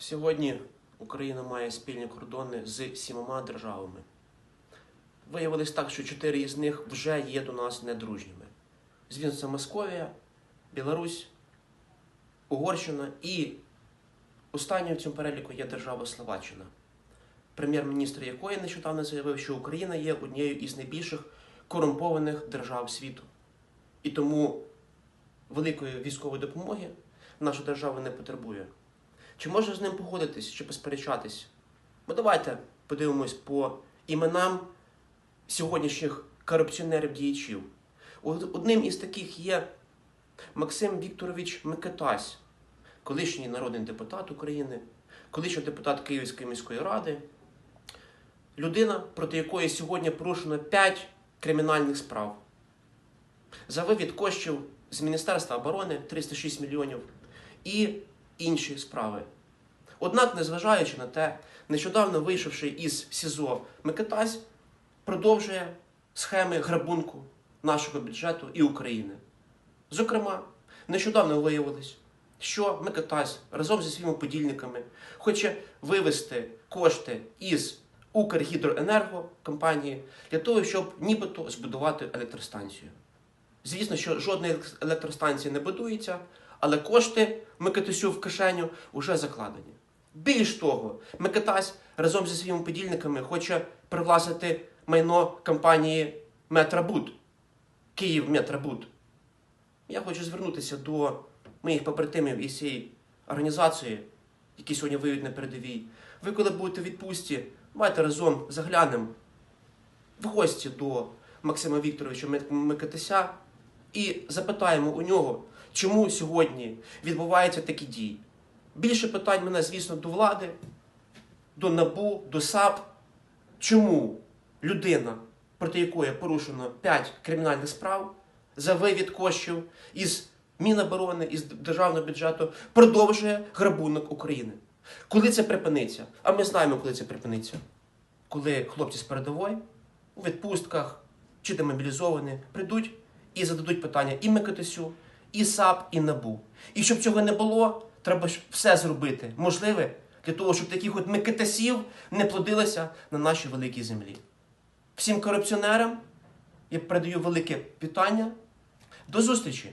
Сьогодні Україна має спільні кордони з сімома державами. Виявилось так, що чотири із них вже є до нас недружніми. Звісно, це Московія, Білорусь, Угорщина і останньою в цьому переліку є держава Словаччина, прем'єр-міністр якої нещодавно заявив, що Україна є однією із найбільших корумпованих держав світу. І тому великої військової допомоги наша держава не потребує. Чи можна з ним погодитись, чи посперечатись? Ну давайте подивимось по іменам сьогоднішніх корупціонерів-діячів. Одним із таких є Максим Вікторович Микитась, колишній народний депутат України, колишній депутат Київської міської ради, людина, проти якої сьогодні порушено 5 кримінальних справ. За вивід коштів з Міністерства оборони 306 мільйонів і інші справи. Однак, незважаючи на те, нещодавно вийшовши із СІЗО Микитась, продовжує схеми грабунку нашого бюджету і України. Зокрема, нещодавно виявилось, що Микитась разом зі своїми подільниками хоче вивести кошти із Укргідроенерго компанії для того, щоб нібито збудувати електростанцію. Звісно, що жодної електростанції не будується, але кошти Микитасю в кишеню вже закладені. Більш того, Микитась разом зі своїми подільниками хоче привласити майно компанії Метрабуд, Київ Метрабуд. Я хочу звернутися до моїх побратимів із цієї організації, які сьогодні воюють на передовій. Ви, коли будете в відпустці, давайте разом заглянемо в гості до Максима Вікторовича Микитася і запитаємо у нього, чому сьогодні відбуваються такі дії. Більше питань мене, звісно, до влади, до НАБУ, до САП. Чому людина, проти якої порушено 5 кримінальних справ за вивід коштів із Міноборони, із державного бюджету, продовжує грабунок України? Коли це припиниться? А ми знаємо, коли це припиниться. Коли хлопці з передової у відпустках чи демобілізовані прийдуть і зададуть питання і Микитасю, і САП, і НАБУ. І щоб цього не було, треба все зробити можливе для того, щоб таких от Микитасів не плодилося на нашій великій землі. Всім корупціонерам я передаю велике вітання. До зустрічі!